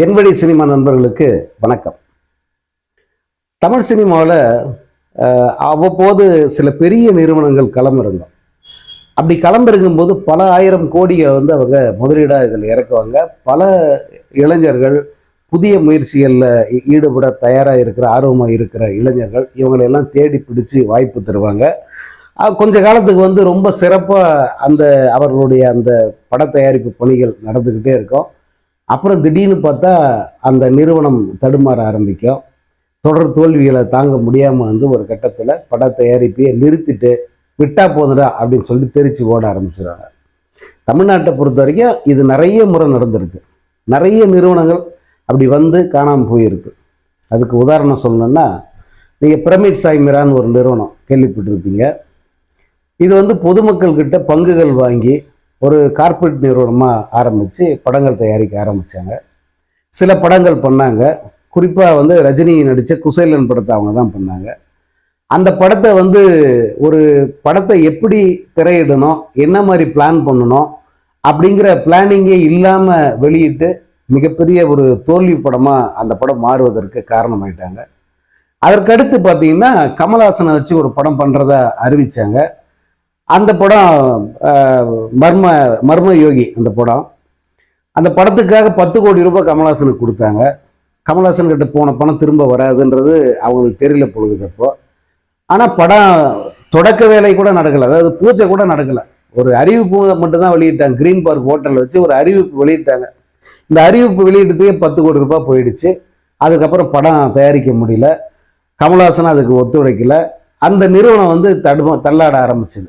என்படி cinema நண்பர்களுக்கு வணக்கம். தமிழ் சினிமாவில் அவ்வப்போது சில பெரிய நிறுவனங்கள் களமிறங்கும். அப்படி களமிறங்கும்போது பல ஆயிரம் கோடிகளை வந்து அவங்க முதலீடாக இதில் இறக்குவாங்க. பல இளைஞர்கள் புதிய முயற்சிகளில் ஈடுபட தயாராக இருக்கிற ஆர்வமாக இருக்கிற இளைஞர்கள் இவங்களெல்லாம் தேடி பிடிச்சு வாய்ப்பு தருவாங்க. கொஞ்ச காலத்துக்கு வந்து ரொம்ப சிறப்பாக அந்த அவர்களுடைய அந்த பட தயாரிப்பு பணிகள் நடந்துக்கிட்டே இருக்கும். அப்புறம் திடீர்னு பார்த்தா அந்த நிறுவனம் தடுமாற ஆரம்பிக்கும். தொடர் தோல்விகளை தாங்க முடியாமல் வந்து ஒரு கட்டத்தில் பட தயாரிப்பையே நிறுத்திட்டு விட்டா போதுடா அப்படின்னு சொல்லிட்டு தெரிச்சு ஓட ஆரம்பிச்சிடுறாங்க. தமிழ்நாட்டை பொறுத்த வரைக்கும் இது நிறைய முறை நடந்திருக்கு. நிறைய நிறுவனங்கள் அப்படி வந்து காணாமல் போயிருக்கு. அதுக்கு உதாரணம் சொல்லணும்னா நீங்கள் பிரமிட் சாய்மிரான்னு ஒரு நிறுவனம் கேள்விப்பட்டிருப்பீங்க. இது வந்து பொதுமக்கள்கிட்ட பங்குகள் வாங்கி ஒரு கார்ப்பரேட் நிறுவனமாக ஆரம்பித்து படங்கள் தயாரிக்க ஆரம்பித்தாங்க சில படங்கள் பண்ணாங்க. குறிப்பாக வந்து ரஜினி நடித்த குசேலன் படத்தை அவங்க தான் பண்ணாங்க. அந்த படத்தை வந்து ஒரு படத்தை எப்படி திரையிடணும் என்ன மாதிரி பிளான் பண்ணணும் அப்படிங்கிற பிளானிங்கே இல்லாமல் வெளியிட்டு மிகப்பெரிய ஒரு தோல்வி படமாக அந்த படம் மாறுவதற்கு காரணமாயிட்டாங்க. அதற்கடுத்து பார்த்தீங்கன்னா கமல்ஹாசனை வச்சு ஒரு படம் பண்ணுறதா அறிவித்தாங்க அந்த படம் மர்ம மர்ம யோகி அந்த படம். அந்த படத்துக்காக பத்து கோடி ரூபாய் கமல்ஹாசனுக்கு கொடுத்தாங்க. கமல்ஹாசன் கிட்ட போன பணம் திரும்ப வராதுன்றது அவங்களுக்கு தெரியல பொழுது அப்போ. ஆனால் படம் தொடக்க வேலை கூட நடக்கலை. அதாவது பூஜை கூட நடக்கலை. ஒரு அறிவிப்பு மட்டும்தான் வெளியிட்டாங்க. க்ரீன் பார்க் ஹோட்டலில் வச்சு ஒரு அறிவிப்பு வெளியிட்டாங்க. இந்த அறிவிப்பு வெளியிட்டதுக்கே பத்து கோடி ரூபாய் போயிடுச்சு. அதுக்கப்புறம் படம் தயாரிக்க முடியல. கமல்ஹாசன் அதுக்கு ஒத்துழைக்கல. அந்த நிறுவனம் வந்து தடுமா தள்ளாட ஆரம்பிச்சது.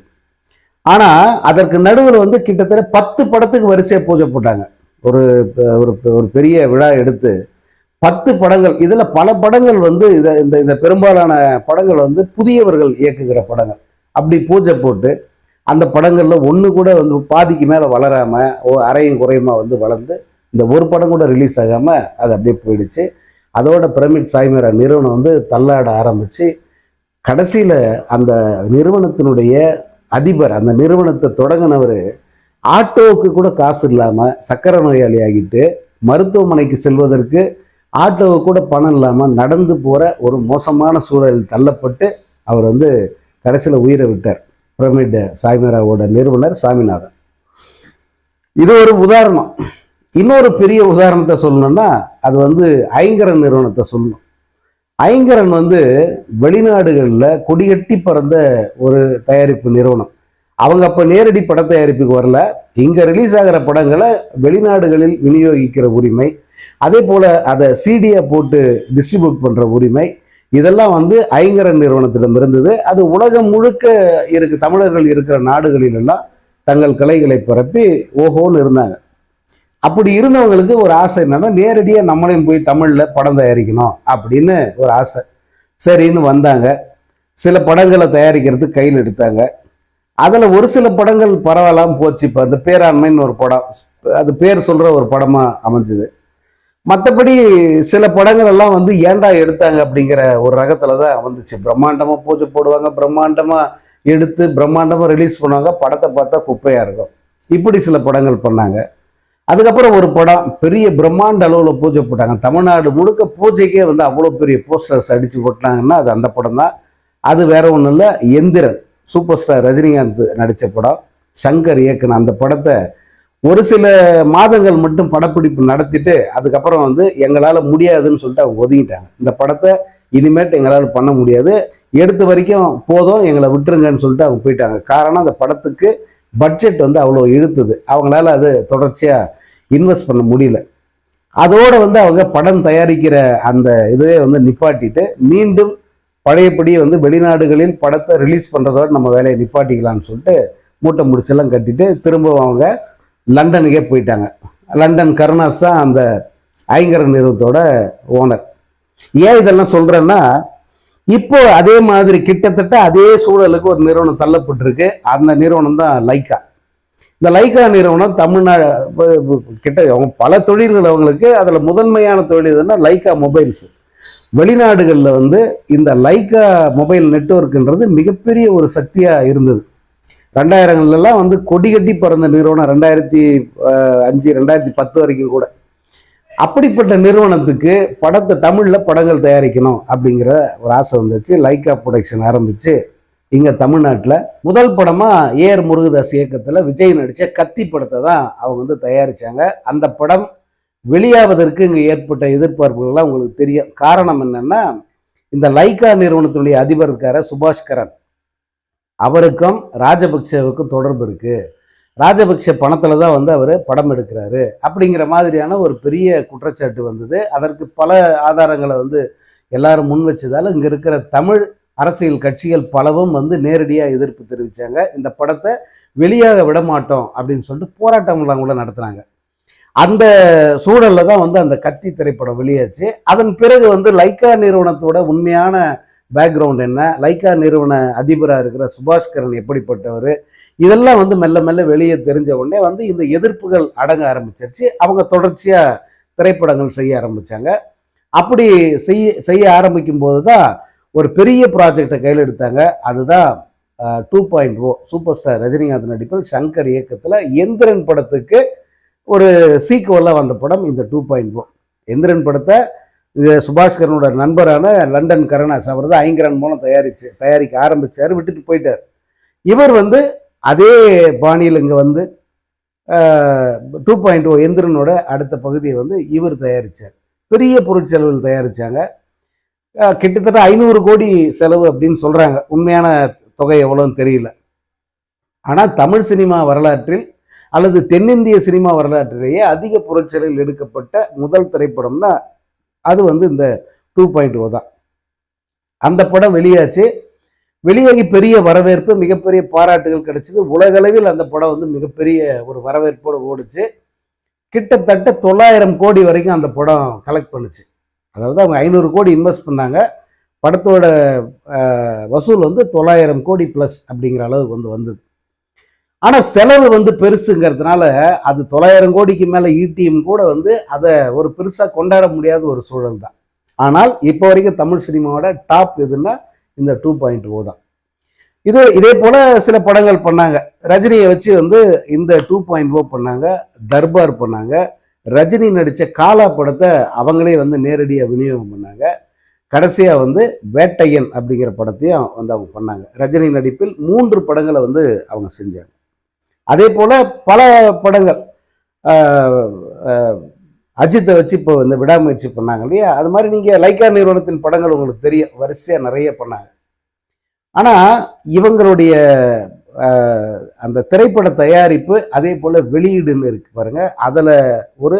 ஆனால் அதற்கு நடுவில் வந்து கிட்டத்தட்ட பத்து படத்துக்கு வரிசையாக பூஜை போட்டாங்க. ஒரு ஒரு ஒரு பெரிய விழா எடுத்து பத்து படங்கள். இதில் பல படங்கள் வந்து இதை இந்த இந்த பெரும்பாலான படங்கள் வந்து புதியவர்கள் இயக்குகிற படங்கள். அப்படி பூஜை போட்டு அந்த படங்களில் ஒன்று கூட வந்து பாதிக்கு மேலே வளராமல் அரையும் குறையுமா வந்து வளர்ந்து இந்த ஒரு படம் கூட ரிலீஸ் ஆகாமல் அது அப்படியே போயிடுச்சு. அதோட பிரமிட் சாய்மரா நிறுவனம் வந்து தள்ளாட ஆரம்பித்து கடைசியில் அந்த நிறுவனத்தினுடைய அதிபர் அந்த நிறுவனத்தை தொடங்கினவர் ஆட்டோவுக்கு கூட காசு இல்லாமல் சக்கரை நோயாளி ஆகிட்டு மருத்துவமனைக்கு செல்வதற்கு ஆட்டோவுக்கு கூட பணம் இல்லாமல் நடந்து போகிற ஒரு மோசமான சூழலில் தள்ளப்பட்டு அவர் வந்து கடைசியில் உயிரை விட்டார். பிரமிட் சாய்மராவோட நிறுவனர் சாமிநாதன். இது ஒரு உதாரணம். இன்னொரு பெரிய உதாரணத்தை சொல்லணும்னா அது வந்து ஐங்கர நிறுவனத்தை சொல்லணும். ஐங்கரன் வந்து வெளிநாடுகளில் கொடிகட்டி பறந்த ஒரு தயாரிப்பு நிறுவனம். அவங்க அப்போ நேரடி பட தயாரிப்புக்கு வரல. இங்கே ரிலீஸ் ஆகிற படங்களை வெளிநாடுகளில் விநியோகிக்கிற உரிமை. அதே போல் அதை சிடியை போட்டு டிஸ்ட்ரிபியூட் பண்ணுற உரிமை. இதெல்லாம் வந்து ஐங்கரன் நிறுவனத்திடம் இருந்தது. அது உலகம் முழுக்க இருக்கு தமிழர்கள் இருக்கிற நாடுகளிலெல்லாம் தங்கள் கலைகளை பரப்பி ஓஹோன்னு இருந்தாங்க. அப்படி இருந்தவங்களுக்கு ஒரு ஆசை என்னன்னா நேரடியாக நம்மளையும் போய் தமிழில் படம் தயாரிக்கணும் அப்படின்னு ஒரு ஆசை. சரின்னு வந்தாங்க. சில படங்களை தயாரிக்கிறதுக்கு கையில் எடுத்தாங்க. அதில் ஒரு சில படங்கள் பரவாயில்லாம போச்சு. இப்போ அந்த பேராண்மைன்னு ஒரு படம் அது பேர் சொல்கிற ஒரு படமாக அமைஞ்சுது. மற்றபடி சில படங்கள் எல்லாம் வந்து ஏன்டா எடுத்தாங்க அப்படிங்கிற ஒரு ரகத்தில் தான் வந்துச்சு. பிரம்மாண்டமாக பூஜை போடுவாங்க பிரம்மாண்டமாக எடுத்து பிரம்மாண்டமாக ரிலீஸ் பண்ணுவாங்க. படத்தை பார்த்தா குப்பையாக இருக்கும். இப்படி சில படங்கள் பண்ணாங்க. அதுக்கப்புறம் ஒரு படம் பெரிய பிரம்மாண்ட அளவில் பூஜை போட்டாங்க. தமிழ்நாடு முழுக்க பூஜைக்கே வந்து அவ்வளோ பெரிய போஸ்டர்ஸ் அடித்து போட்டாங்கன்னா அது அந்த படம் தான். அது வேற ஒன்றும் இல்லை. எந்திரன் சூப்பர் ஸ்டார் ரஜினிகாந்த் நடித்த படம். சங்கர் இயக்குன அந்த படத்தை ஒரு சில மாதங்கள் மட்டும் படப்பிடிப்பு நடத்திட்டு அதுக்கப்புறம் வந்து எங்களால் முடியாதுன்னு சொல்லிட்டு அவங்க ஒதுங்கிட்டாங்க. இந்த படத்தை இனிமேட்டு எங்களால் பண்ண முடியாது. எடுத்த வரைக்கும் போதும் எங்களை விட்டுருங்கன்னு சொல்லிட்டு அவங்க போயிட்டாங்க. காரணம் அந்த படத்துக்கு பட்ஜெட் வந்து அவ்வளோ இழுத்துது. அவங்களால அது தொடர்ச்சியாக இன்வெஸ்ட் பண்ண முடியல. அதோடு வந்து அவங்க படம் தயாரிக்கிற அந்த இதுவே வந்து நிப்பாட்டிட்டு மீண்டும் பழையபடி வந்து வெளிநாடுகளில் படத்தை ரிலீஸ் பண்ணுறதோட நம்ம வேலையை நிப்பாட்டிக்கலாம்னு சொல்லிட்டு மூட்டை முடிச்செல்லாம் கட்டிட்டு திரும்ப அவங்க லண்டனுக்கே போயிட்டாங்க. லண்டன் கருணாஸ் தான் அந்த ஐங்கர நிறுவனத்தோட ஓனர் ஏன் இதெல்லாம் சொல்கிறேன்னா இப்போ அதே மாதிரி கிட்டத்தட்ட அதே சூழலுக்கு ஒரு நிறுவனம் தள்ளப்பட்டிருக்கு. அந்த நிறுவனம் தான் லைக்கா இந்த லைக்கா நிறுவனம் தமிழ்நாடு கிட்ட அவங்க பல தொழில்கள் அவங்களுக்கு. அதில் முதன்மையான தொழில் எதுன்னா லைக்கா மொபைல்ஸ். வெளிநாடுகளில் வந்து இந்த லைக்கா மொபைல் நெட்வொர்க்குன்றது மிகப்பெரிய ஒரு சக்தியாக இருந்தது. ரெண்டாயிரங்கள்லாம் வந்து கொடி கட்டி பிறந்த நிறுவனம். ரெண்டாயிரத்தி அஞ்சு ரெண்டாயிரத்தி பத்து வரைக்கும் கூட. அப்படிப்பட்ட நிறுவனத்துக்கு படத்தை தமிழில் படங்கள் தயாரிக்கணும் அப்படிங்கிற ஒரு ஆசை வந்துச்சு. லைக்கா ப்ரொடக்ஷன் ஆரம்பித்து இங்கே தமிழ்நாட்டில். முதல் படமாக ஏஆர் முருகதாஸ் இயக்கத்தில் விஜய் நடித்த கத்தி படத்தை தான் அவங்க வந்து தயாரித்தாங்க அந்த படம் வெளியாவதற்கு இங்கே ஏற்பட்ட எதிர்பார்ப்புகள்லாம் உங்களுக்கு தெரியும். காரணம் என்னென்னா இந்த லைக்கா நிறுவனத்தினுடைய அதிபர் இருக்கார சுபாஷ் கரன் அவருக்கும் ராஜபக்சேவுக்கும் தொடர்பு இருக்குது ராஜபக்ஷ பணத்தில் தான் வந்து அவர் படம் எடுக்கிறாரு. அப்படிங்கிற மாதிரியான ஒரு பெரிய குற்றச்சாட்டு வந்தது. அதற்கு பல ஆதாரங்களை வந்து எல்லாரும் முன் வச்சதால் இங்கே இருக்கிற தமிழ் அரசியல் கட்சிகள் பலவும் வந்து நேரடியாக எதிர்ப்பு தெரிவித்தாங்க இந்த படத்தை வெளியாக விட மாட்டோம் அப்படின்னு சொல்லிட்டு போராட்டம்லாம் கூட நடத்துனாங்க. அந்த சூழலில் தான் வந்து அந்த கத்தி திரைப்படம் வெளியாச்சு. அதன் பிறகு வந்து லைக்கா நிறுவனத்தோட உண்மையான பேக்ரவுண்ட் என்ன? லைக்கா நிறுவன அதிபராக இருக்கிற சுபாஷ்கரன் எப்படிப்பட்டவர்? இதெல்லாம் வந்து மெல்ல மெல்ல வெளியே தெரிஞ்ச உடனே வந்து இந்த எதிர்ப்புகள் அடங்க ஆரம்பிச்சிருச்சு. அவங்க தொடர்ச்சியாக திரைப்படங்கள் செய்ய ஆரம்பித்தாங்க அப்படி செய்ய செய்ய ஆரம்பிக்கும் போது தான் ஒரு பெரிய ப்ராஜெக்டை கையில் எடுத்தாங்க. அதுதான் two point O super star Rajinikanth நடிப்பில் சங்கர் இயக்கத்தில் எந்திரன் படத்துக்கு ஒரு சீக்குவலாக வந்த படம் இந்த டூ பாயிண்ட் ஓ எந்திரன் படத்தை இது சுபாஷ்கரனோட நண்பரான லண்டன் கருணாஸ் அவர் தான் ஐங்கரன் மூலம் தயாரிச்சு தயாரிக்க ஆரம்பித்தார் விட்டுட்டு போயிட்டார். இவர் வந்து அதே பாணியில் இங்கே வந்து டூ பாயிண்ட் ஓ எந்திரனோட அடுத்த பகுதியை வந்து இவர் தயாரித்தார் பெரிய பொருட்செலவில் தயாரித்தாங்க கிட்டத்தட்ட ஐநூறு கோடி செலவு அப்படின்னு சொல்கிறாங்க உண்மையான தொகை எவ்வளோன்னு தெரியல. ஆனால் தமிழ் சினிமா வரலாற்றில் அல்லது தென்னிந்திய சினிமா வரலாற்றிலேயே அதிக பொருட்செலவில் எடுக்கப்பட்ட முதல் திரைப்படம்னா அது வந்து இந்த டூ பாயிண்ட் ஓ தான். அந்த படம் வெளியாச்சு. வெளியாகி பெரிய வரவேற்பு மிகப்பெரிய பாராட்டுகள் கிடைச்சிது. உலகளவில் அந்த படம் வந்து மிகப்பெரிய ஒரு வரவேற்போடு ஓடிச்சு. கிட்டத்தட்ட தொள்ளாயிரம் கோடி வரைக்கும் அந்த படம் கலெக்ட் பண்ணுச்சு. அதாவது அவங்க ஐநூறு கோடி இன்வெஸ்ட் பண்ணாங்க. படத்தோட வசூல் வந்து தொள்ளாயிரம் கோடி ப்ளஸ் அப்படிங்கிற அளவுக்கு வந்து வந்தது. ஆனால் செலவு வந்து பெருசுங்கிறதுனால அது தொள்ளாயிரம் கோடிக்கு மேலே ஈட்டியும் கூட வந்து அதை ஒரு பெருசாக கொண்டாட முடியாத ஒரு சூழல் தான். ஆனால் இப்போ வரைக்கும் தமிழ் சினிமாவோட டாப் எதுன்னா இந்த டூ பாயிண்ட் ஓ தான். இது இதே போல் சில படங்கள் பண்ணாங்க. ரஜினியை வச்சு வந்து இந்த டூ பாயிண்ட் ஓ பண்ணாங்க தர்பார் பண்ணாங்க. ரஜினி நடித்த காலா படத்தை அவங்களே வந்து நேரடியாக விநியோகம் பண்ணாங்க. கடைசியாக வந்து வேட்டையன் அப்படிங்கிற படத்தையும் வந்து அவங்க பண்ணாங்க. ரஜினி நடிப்பில் மூன்று படங்களை வந்து அவங்க செஞ்சாங்க. அதே போல் பல படங்கள் அஜித்தை வச்சு இப்போ இந்த விடாமுயற்சி பண்ணாங்க இல்லையா? அது மாதிரி நீங்கள் லைக்கா நிறுவனத்தின் படங்கள் உங்களுக்கு தெரியும். வரிசையாக நிறைய பண்ணாங்க. ஆனால் இவங்களுடைய அந்த திரைப்பட தயாரிப்பு அதே போல் வெளியீடுன்னு இருக்கு பாருங்க. அதில் ஒரு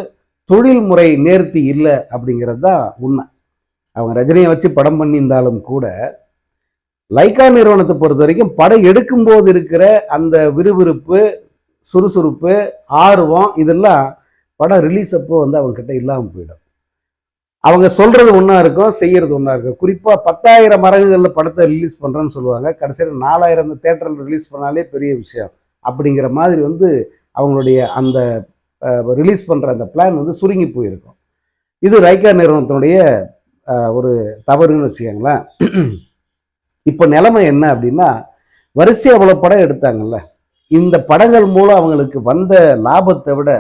தொழில்முறை நேர்த்தி இல்லை அப்படிங்கிறது தான் உண்மை. அவங்க ரஜினியை வச்சு படம் பண்ணியிருந்தாலும் கூட லைக்கா நிறுவனத்தை பொறுத்த வரைக்கும் படம் எடுக்கும்போது இருக்கிற அந்த விறுவிறுப்பு சுறுசுறுப்பு ஆர்வம் இதெல்லாம் படம் ரிலீஸ் அப்போ வந்து அவங்க கிட்ட இல்லாமல் போயிடும். அவங்க சொல்றது ஒன்றா இருக்கும் செய்யறது ஒன்றா இருக்கும். குறிப்பாக பத்தாயிரம் மரகுகளில் படத்தை ரிலீஸ் பண்ணுறேன்னு சொல்லுவாங்க. கடைசியில் நாலாயிரம் தேட்டரில் ரிலீஸ் பண்ணாலே பெரிய விஷயம். அப்படிங்கிற மாதிரி வந்து அவங்களுடைய அந்த ரிலீஸ் பண்ணுற அந்த பிளான் வந்து சுருங்கி போயிருக்கும். இது ரைக்கா நிறுவனத்தினுடைய ஒரு தவறுன்னு வச்சுக்கோங்களேன். இப்போ நிலைமை என்ன அப்படின்னா வரிசை அவ்வளோ படம் எடுத்தாங்கல்ல இந்த படங்கள் மூலம் அவங்களுக்கு வந்த லாபத்தை விட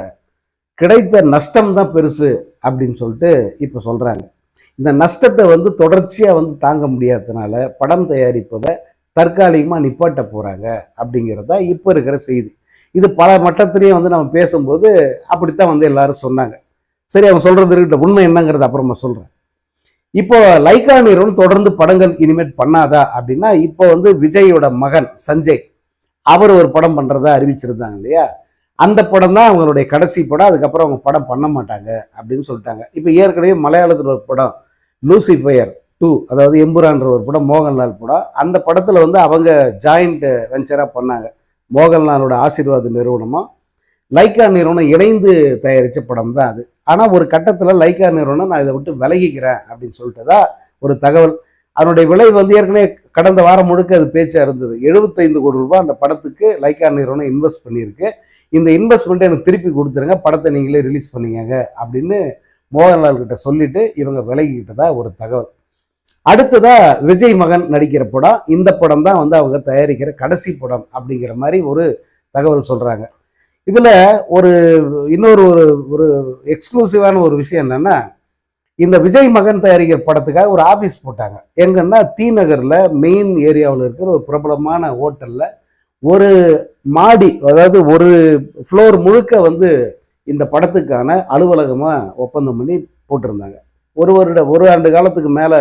கிடைத்த நஷ்டம் தான் பெருசு அப்படின்னு சொல்லிட்டு இப்போ சொல்கிறாங்க இந்த நஷ்டத்தை வந்து தொடர்ச்சியாக வந்து தாங்க முடியாததுனால படம் தயாரிப்பதை தற்காலிகமாக நிப்பாட்ட போகிறாங்க அப்படிங்கிறது தான் இப்போ இருக்கிற செய்தி. இது பல மட்டத்திலையும் வந்து நம்ம பேசும்போது அப்படித்தான் வந்து எல்லாரும் சொன்னாங்க. சரி அவங்க சொல்கிறது இருக்கட்டும். உண்மை என்னங்கிறது அப்புறமா சொல்கிறேன் இப்போ லைக்கா நிறுவனம் தொடர்ந்து படங்கள் இனிமேட் பண்ணாதா அப்படின்னா இப்போ வந்து விஜயோட மகன் சஞ்சய் அவர் ஒரு படம் பண்ணுறதா அறிவிச்சிருந்தாங்க இல்லையா? அந்த படம் தான் அவங்களுடைய கடைசி படம் அதுக்கப்புறம் அவங்க படம் பண்ண மாட்டாங்க அப்படின்னு சொல்லிட்டாங்க. இப்போ ஏற்கனவே மலையாளத்தில் ஒரு படம் லூசிஃபயர் டூ அதாவது எம்புரான்ற ஒரு படம் மோகன்லால் படம் அந்த படத்தில் வந்து அவங்க ஜாயிண்ட் வெஞ்சராக பண்ணாங்க. மோகன்லாலோட ஆசீர்வாத நிறுவனமாக லைக்கா நிறுவனம் இணைந்து தயாரித்த படம் தான் அது. ஆனால் ஒரு கட்டத்தில் லைக்கா நிறுவனம் நான் இதை விட்டு விலகிக்கிறேன் அப்படின்னு சொல்லிட்டு தான் ஒரு தகவல். அதனுடைய விலை வந்து ஏற்கனவே கடந்த வாரம் முழுக்க அது பேச்சாக இருந்தது. எழுபத்தைந்து கோடி ரூபாய் அந்த படத்துக்கு லைக்கா நிறுவனம் இன்வெஸ்ட் பண்ணியிருக்கு. இந்த இன்வெஸ்ட்மெண்ட்டை எனக்கு திருப்பி கொடுத்துருங்க. படத்தை நீங்களே ரிலீஸ் பண்ணிக்கங்க அப்படின்னு மோகன்லால் கிட்ட சொல்லிட்டு இவங்க விலகிக்கிட்டதா ஒரு தகவல். அடுத்ததா விஜய் மகன் நடிக்கிற படம். இந்த படம் தான் வந்து அவங்க தயாரிக்கிற கடைசி படம் அப்படிங்கிற மாதிரி ஒரு தகவல் சொல்கிறாங்க இதில் ஒரு இன்னொரு ஒரு ஒரு எக்ஸ்க்ளூசிவான ஒரு விஷயம் என்னன்னா இந்த விஜய் மகன் தயாரிக்கிற படத்துக்காக ஒரு ஆஃபீஸ் போட்டாங்க. எங்கன்னா தி நகரில் மெயின் ஏரியாவில் இருக்கிற ஒரு பிரபலமான ஹோட்டலில் ஒரு மாடி அதாவது ஒரு ஃப்ளோர் முழுக்க வந்து இந்த படத்துக்கான அலுவலகமாக ஒப்பந்தம் பண்ணி போட்டிருந்தாங்க. ஒரு வருட ஒரு ஆண்டு காலத்துக்கு மேலே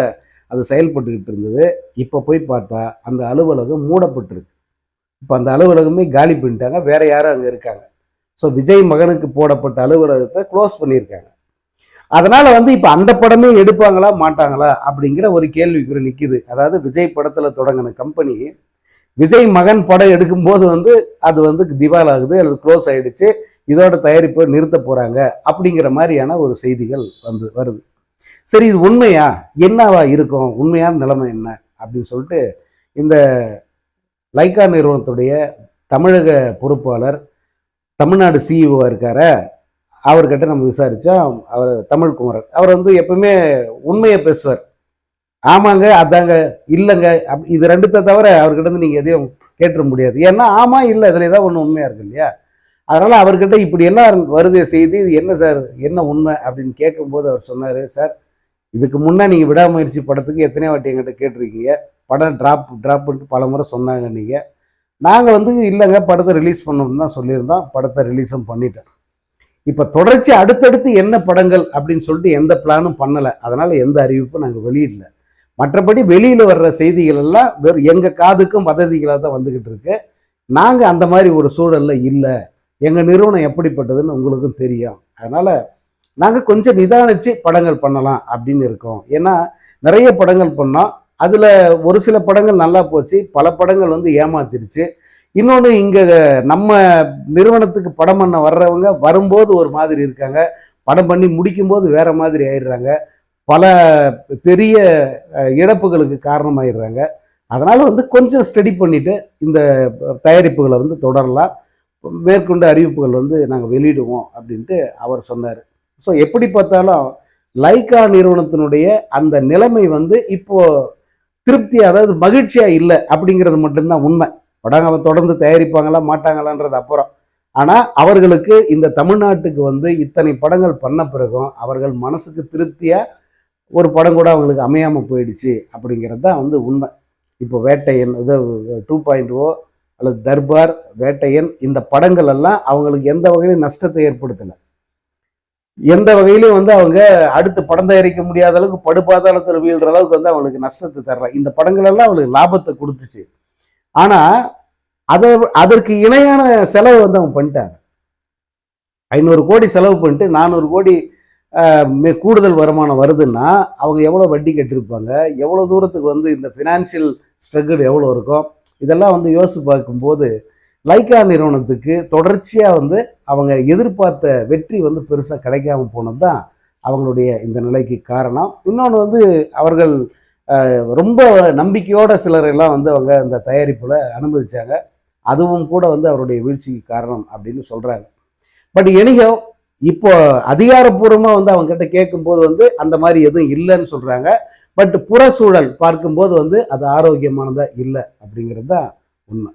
அது செயல்பட்டுக்கிட்டு இருந்தது. இப்போ போய் பார்த்தா அந்த அலுவலகம் மூடப்பட்டிருக்கு. இப்போ அந்த அலுவலகமே காலி பண்ணிட்டாங்க. வேற யாரும் அங்கே இருக்காங்க. ஸோ விஜய் மகனுக்கு போடப்பட்ட அலுவலகத்தை க்ளோஸ் பண்ணியிருக்காங்க. அதனால் வந்து இப்போ அந்த படமே எடுப்பாங்களா மாட்டாங்களா அப்படிங்கிற ஒரு கேள்விக்குறி நிற்கிது அதாவது விஜய் படத்தில் தொடங்கின கம்பெனி விஜய் மகன் படம் எடுக்கும்போது வந்து அது வந்து திவால் ஆகுது அல்லது க்ளோஸ் ஆகிடுச்சு இதோட தயாரிப்பை நிறுத்த போகிறாங்க அப்படிங்கிற மாதிரியான ஒரு செய்திகள் வந்து வருது. சரி இது உண்மையா? என்னவா இருக்கும்? உண்மையான நிலைமை என்ன? அப்படின்னு சொல்லிட்டு இந்த லைக்கா நிறுவனத்துடைய தமிழக பொறுப்பாளர் தமிழ்நாடு சிஇஓவாக இருக்கார அவர்கிட்ட நம்ம விசாரித்தா அவர் தமிழ்குமரன் அவர் வந்து எப்பவுமே உண்மையை பேசுவார். ஆமாங்க அதாங்க இல்லைங்க அப் இது ரெண்டுத்தை தவிர அவர்கிட்ட இருந்து நீங்கள் எதையும் கேட்டுற முடியாது. ஏன்னா ஆமாம் இல்லை இதில் ஏதாவது ஒன்று உண்மையாக இருக்கு இல்லையா? அதனால் அவர்கிட்ட இப்படி எல்லாம் வருது செய்தி இது என்ன சார் என்ன உண்மை அப்படின்னு கேட்கும்போது அவர் சொன்னார் சார் இதுக்கு முன்னே நீங்கள் விடாமுயற்சி படத்துக்கு எத்தனை வாட்டி எங்கிட்ட கேட்டிருக்கீங்க. படம் ட்ராப் ட்ராப்ன்ட்டு பல முறை சொன்னாங்க நீங்கள் நாங்கள் வந்து இல்லைங்க படத்தை ரிலீஸ் பண்ணணும்னு தான் சொல்லியிருந்தோம். படத்தை ரிலீஸும் பண்ணிட்டேன் இப்போ தொடர்ச்சி அடுத்தடுத்து என்ன படங்கள் அப்படின்னு சொல்லிட்டு எந்த பிளானும் பண்ணலை. அதனால் எந்த அறிவிப்பும் நாங்கள் வெளியிடல. மற்றபடி வெளியில் வர்ற செய்திகள் எல்லாம் வெறும் எங்கள் காதுக்கும் வதந்திகளாக தான் வந்துக்கிட்டு இருக்கு. நாங்கள் அந்த மாதிரி ஒரு சூழலில் இல்லை. எங்கள் நிறுவனம் எப்படிப்பட்டதுன்னு உங்களுக்கும் தெரியும். அதனால் நாங்கள் கொஞ்சம் நிதானித்து படங்கள் பண்ணலாம் அப்படின்னு இருக்கோம். ஏன்னா நிறைய படங்கள் பண்ணோம். அதில் ஒரு சில படங்கள் நல்லா போச்சு. பல படங்கள் வந்து ஏமாத்திருச்சு. இன்னொன்று இங்கே நம்ம நிறுவனத்துக்கு படம் பண்ண வர்றவங்க வரும்போது ஒரு மாதிரி இருக்காங்க. படம் பண்ணி முடிக்கும்போது வேறு மாதிரி ஆயிடுறாங்க. பல பெரிய இழப்புகளுக்கு காரணமாயிடுறாங்க. அதனால் வந்து கொஞ்சம் ஸ்டடி பண்ணிவிட்டு இந்த தயாரிப்புகளை வந்து தொடரலாம். மேற்கொண்டு அறிவிப்புகள் வந்து நாங்கள் வெளியிடுவோம் அப்படின்ட்டு அவர் சொன்னார். ஸோ எப்படி பார்த்தாலும் லைக்கா நிறுவனத்தினுடைய அந்த நிலைமை வந்து இப்போது திருப்தி அதாவது மகிழ்ச்சியாக இல்லை அப்படிங்கிறது மட்டும்தான் உண்மை. படம் அவன் தொடர்ந்து தயாரிப்பாங்களா மாட்டாங்களான்றது அப்புறம். ஆனால் அவர்களுக்கு இந்த தமிழ்நாட்டுக்கு வந்து இத்தனை படங்கள் பண்ண பிறகும் அவர்கள் மனசுக்கு திருப்தியாக ஒரு படம் கூட அவங்களுக்கு அமையாமல் போயிடுச்சு அப்படிங்கிறது தான் வந்து உண்மை. இப்போ வேட்டையன் இது டூ பாயிண்ட் ஓ அல்லது தர்பார் வேட்டையன் இந்த படங்கள் எல்லாம் அவங்களுக்கு எந்த வகையிலும் நஷ்டத்தை ஏற்படுத்தலை. எந்த வகையிலையும் வந்து அவங்க அடுத்து படம் தயாரிக்க முடியாத அளவுக்கு படுபாதாளத்தில் வீழ்கிற அளவுக்கு வந்து அவங்களுக்கு நஷ்டத்தை தர்ற. இந்த படங்கள் எல்லாம் அவங்களுக்கு லாபத்தை கொடுத்துச்சு. ஆனால் அதை அதற்கு இணையான செலவு வந்து அவங்க பண்ணிட்டாங்க. ஐநூறு கோடி செலவு பண்ணிட்டு நானூறு கோடி மே- கூடுதல் வருமானம் வருதுன்னா அவங்க எவ்வளோ வட்டி கட்டியிருப்பாங்க? எவ்வளோ தூரத்துக்கு வந்து இந்த ஃபினான்ஷியல் ஸ்ட்ரகிள் எவ்வளோ இருக்கும்? இதெல்லாம் வந்து யோசிச்சு பார்க்கும்போது லைக்கா நிறுவனத்துக்கு தொடர்ச்சியாக வந்து அவங்க எதிர்பார்த்த வெற்றி வந்து பெருசாக கிடைக்காம போனது தான் அவங்களுடைய இந்த நிலைக்கு காரணம். இன்னொன்று வந்து அவர்கள் ரொம்ப நம்பிக்கையோட சிலரெல்லாம் வந்து அவங்க அந்த தயாரிப்பில் அனுமதித்தாங்க அதுவும் கூட வந்து அவருடைய வீழ்ச்சிக்கு காரணம் அப்படின்னு சொல்கிறாங்க பட் எனிகோ இப்போ அதிகாரப்பூர்வமாக வந்து அவங்க கிட்ட கேட்கும்போது வந்து அந்த மாதிரி எதுவும் இல்லைன்னு சொல்கிறாங்க பட் புற சூழல் பார்க்கும்போது வந்து அது ஆரோக்கியமானதாக இல்லை அப்படிங்கிறது தான் உண்மை.